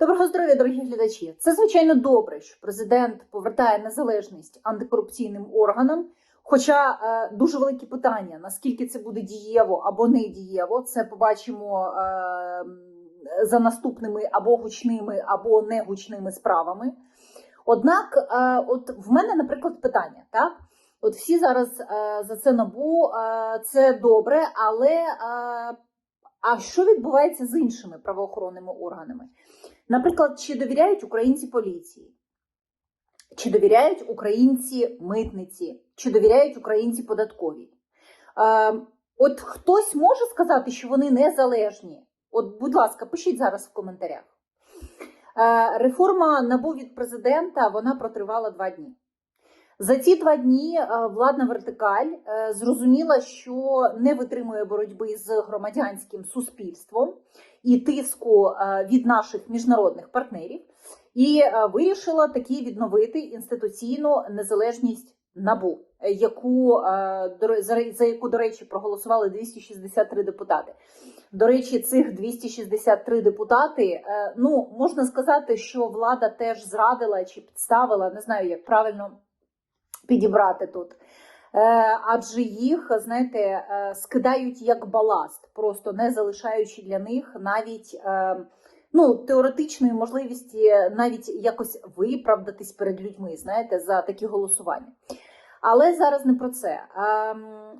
Доброго здоров'я, дорогі глядачі. Це звичайно добре, що президент повертає незалежність антикорупційним органам. Хоча е, дуже великі питання: наскільки це буде дієво або не дієво, це побачимо е, за наступними або гучними, або не гучними справами. Однак, е, от в мене, наприклад, питання, так? От всі зараз е, за це набу, е, це добре, але е, а що відбувається з іншими правоохоронними органами? Наприклад, чи довіряють українці поліції, чи довіряють українці митниці, чи довіряють українці податковій? Е, от хтось може сказати, що вони незалежні? От, будь ласка, пишіть зараз в коментарях. Е, реформа набу від президента вона протривала два дні. За ці два дні е, владна вертикаль е, зрозуміла, що не витримує боротьби з громадянським суспільством і тиску е, від наших міжнародних партнерів, і вирішила таки відновити інституційну незалежність набу, яку за яку, до речі, проголосували 263 депутати. До речі, цих 263 депутати. Ну можна сказати, що влада теж зрадила чи підставила, не знаю, як правильно підібрати тут. Е, адже їх, знаєте, е, скидають як баласт, просто не залишаючи для них навіть е, ну, теоретичної можливості навіть якось виправдатись перед людьми, знаєте, за такі голосування. Але зараз не про це.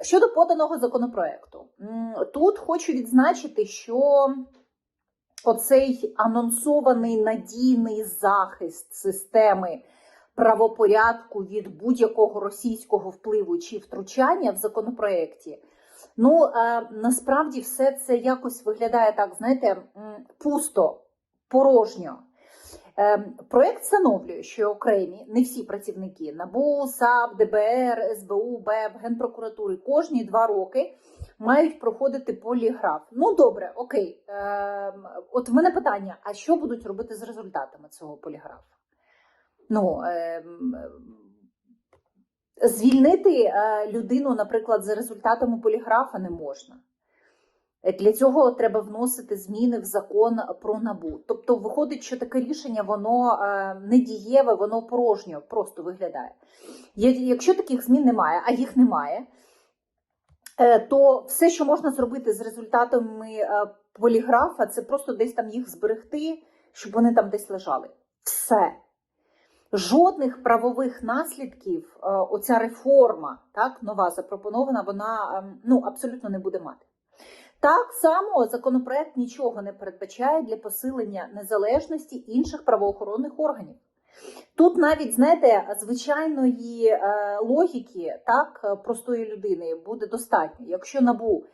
Щодо поданого законопроекту, тут хочу відзначити, що оцей анонсований надійний захист системи правопорядку від будь-якого російського впливу чи втручання в законопроєкті. Ну е, насправді все це якось виглядає так, знаєте, пусто, порожньо. Е, проєкт встановлює, що окремі не всі працівники НАБУ, САП, ДБР, СБУ, БЕБ, Генпрокуратури кожні два роки мають проходити поліграф. Ну добре, окей. Е, от в мене питання: а що будуть робити з результатами цього поліграфу? Ну, е, звільнити е, людину, наприклад, за результатами поліграфа не можна. Для цього треба вносити зміни в закон про набу. Тобто, виходить, що таке рішення воно е, не дієве, воно порожньо просто виглядає. Якщо таких змін немає, а їх немає, е, то все, що можна зробити з результатами е, поліграфа, це просто десь там їх зберегти, щоб вони там десь лежали. Все. Жодних правових наслідків е, оця реформа, так, нова запропонована, вона ем, ну, абсолютно не буде мати. Так само законопроект нічого не передбачає для посилення незалежності інших правоохоронних органів. Тут навіть, знаєте, звичайної е, логіки, так, простої людини буде достатньо. Якщо набу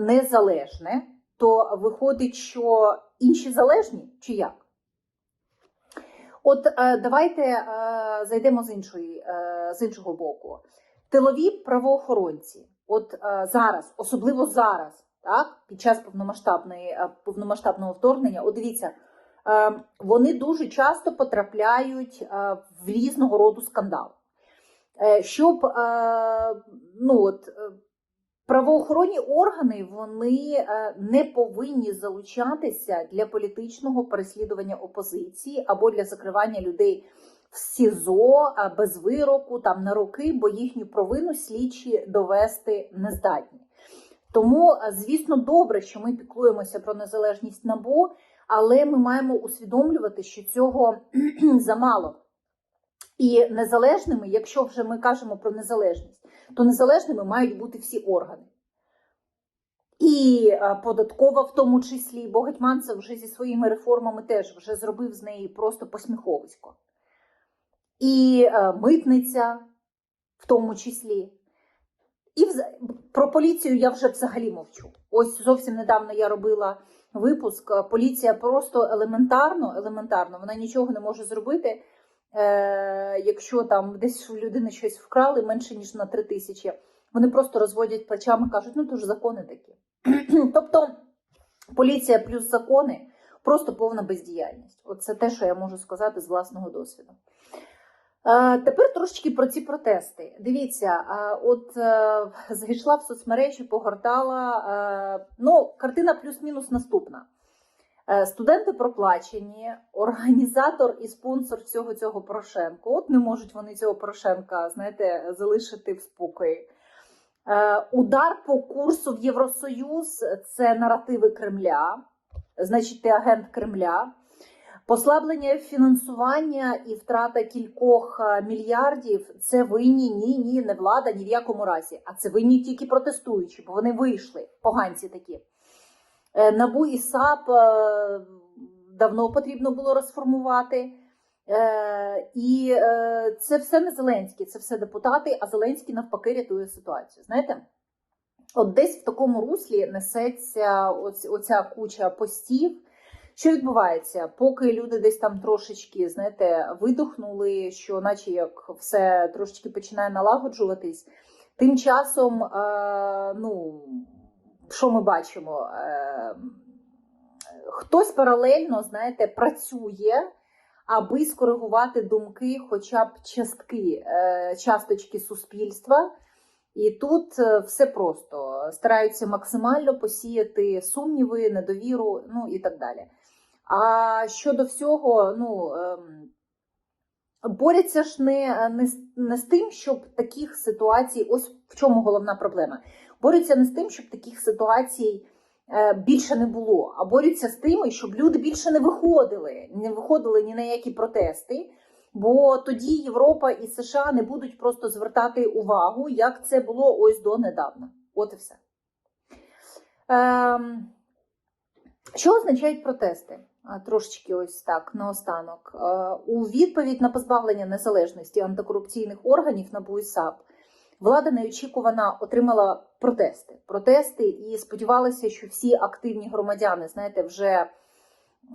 незалежне, то виходить, що інші залежні чи як? От е, давайте е, зайдемо з іншої, е, з іншого боку. Тилові правоохоронці, от зараз, особливо зараз, так, під час повномасштабної повномасштабного вторгнення, от дивіться, вони дуже часто потрапляють в різного роду скандал. Щоб ну от Правоохоронні органи вони е, не повинні залучатися для політичного переслідування опозиції або для закривання людей в СІЗО без вироку там на роки, бо їхню провину слідчі довести не здатні. Тому, е, звісно, добре, що ми піклуємося про незалежність НАБУ, але ми маємо усвідомлювати, що цього замало. І незалежними, якщо вже ми кажемо про незалежність то незалежними мають бути всі органи. І е, податкова, в тому числі, бо Гетьманцев вже зі своїми реформами теж вже зробив з неї просто посміховисько. І е, митниця, в тому числі. І про поліцію я вже взагалі мовчу. Ось зовсім недавно я робила випуск. Поліція просто елементарно, елементарно, вона нічого не може зробити е, якщо там десь у людини щось вкрали менше ніж на 3 тисячі, вони просто розводять плечами, кажуть, ну то ж закони такі. тобто поліція плюс закони просто повна бездіяльність. Оце те, що я можу сказати з власного досвіду. Е, тепер трошечки про ці протести. Дивіться, е, от е, зайшла в соцмережі, погортала. Ну, картина плюс-мінус наступна. Е, Студенти проплачені, організатор і спонсор всього цього Порошенко. От не можуть вони цього Порошенка, знаєте, залишити в спокої. Е, Удар по курсу в Євросоюз це наративи Кремля, значить, ти агент Кремля. Послаблення фінансування і втрата кількох е, мільярдів це винні ні, ні, не влада, ні в якому разі. А це винні тільки протестуючі, бо вони вийшли, поганці такі. Е, Набу і САП е, давно потрібно було розформувати. Е, І це все не Зеленський, це все депутати, а Зеленський навпаки рятує ситуацію. Знаєте? От десь в такому руслі несеться оця куча постів. Що відбувається? Поки люди десь там трошечки, знаєте, видохнули, що наче як все трошечки починає налагоджуватись, тим часом, е, ну, що ми бачимо? Е, хтось паралельно, знаєте, працює, аби скоригувати думки, хоча б частки, е, часточки суспільства. І тут е, все просто стараються максимально посіяти сумніви, недовіру, ну і так далі. А щодо всього, ну ем, борються ж не, не, не з тим, щоб таких ситуацій, ось в чому головна проблема. Борються не з тим, щоб таких ситуацій е, більше не було, а борються з тим, щоб люди більше не виходили, не виходили ні на які протести. Бо тоді Європа і США не будуть просто звертати увагу, як це було ось донедавна. От і все. Ем, що означають протести? Трошечки ось так наостанок. Е, У відповідь на позбавлення незалежності антикорупційних органів НАБУ і САП влада неочікувано отримала протести. Протести і сподівалися, що всі активні громадяни, знаєте, вже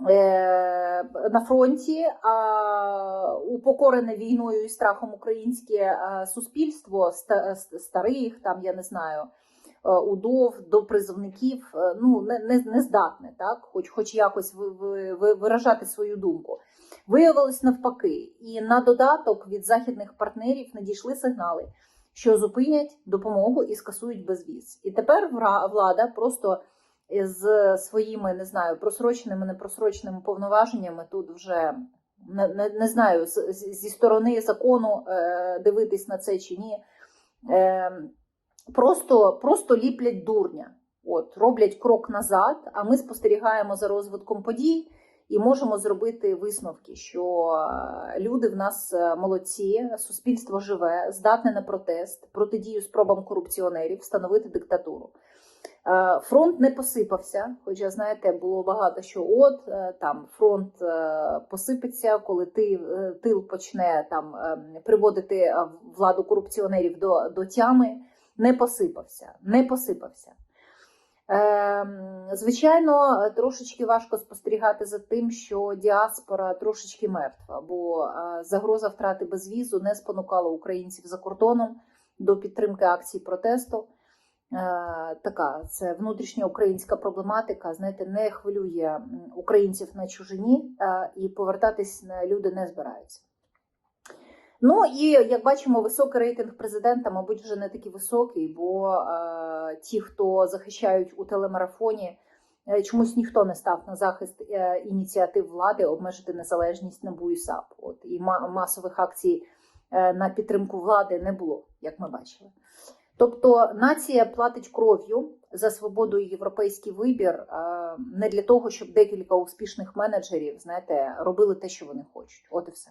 е, на фронті, а упокорене війною і страхом українське е, суспільство ста- старих, там я не знаю, е, удов до призовників, е, ну не, не, не здатне, так, хоч, хоч якось ви, ви, ви- виражати свою думку. Виявилось навпаки, і на додаток від західних партнерів надійшли сигнали, що зупинять допомогу і скасують безвіз. І тепер влада просто з своїми не знаю просроченими, непросроченими повноваженнями тут вже не, не, не знаю зі сторони закону е, дивитись на це чи ні. Е, просто, просто ліплять дурня. От, роблять крок назад, а ми спостерігаємо за розвитком подій і можемо зробити висновки, що е, люди в нас е, молодці, суспільство живе, здатне на протест, протидію спробам корупціонерів, встановити диктатуру. Е, Фронт не посипався, хоча, знаєте, було багато що от там фронт посипеться, коли ти, тил почне там приводити владу корупціонерів до, до тями. Не посипався, не посипався. Е, Звичайно, трошечки важко спостерігати за тим, що діаспора трошечки мертва, бо е, загроза втрати безвізу не спонукала українців за кордоном до підтримки акцій протесту. Е, Така це внутрішня українська проблематика. Знаєте, не хвилює українців на чужині, е, і повертатись люди не збираються. Ну і як бачимо, високий рейтинг президента, мабуть, вже не такий високий, бо е, ті, хто захищають у телемарафоні, е, чомусь ніхто не став на захист е, ініціатив влади обмежити незалежність НАБУ і. От і ма- масових акцій е, на підтримку влади не було, як ми бачили. Тобто нація платить кров'ю за свободу і європейський вибір е, не для того, щоб декілька успішних менеджерів, знаєте, робили те, що вони хочуть. От і все.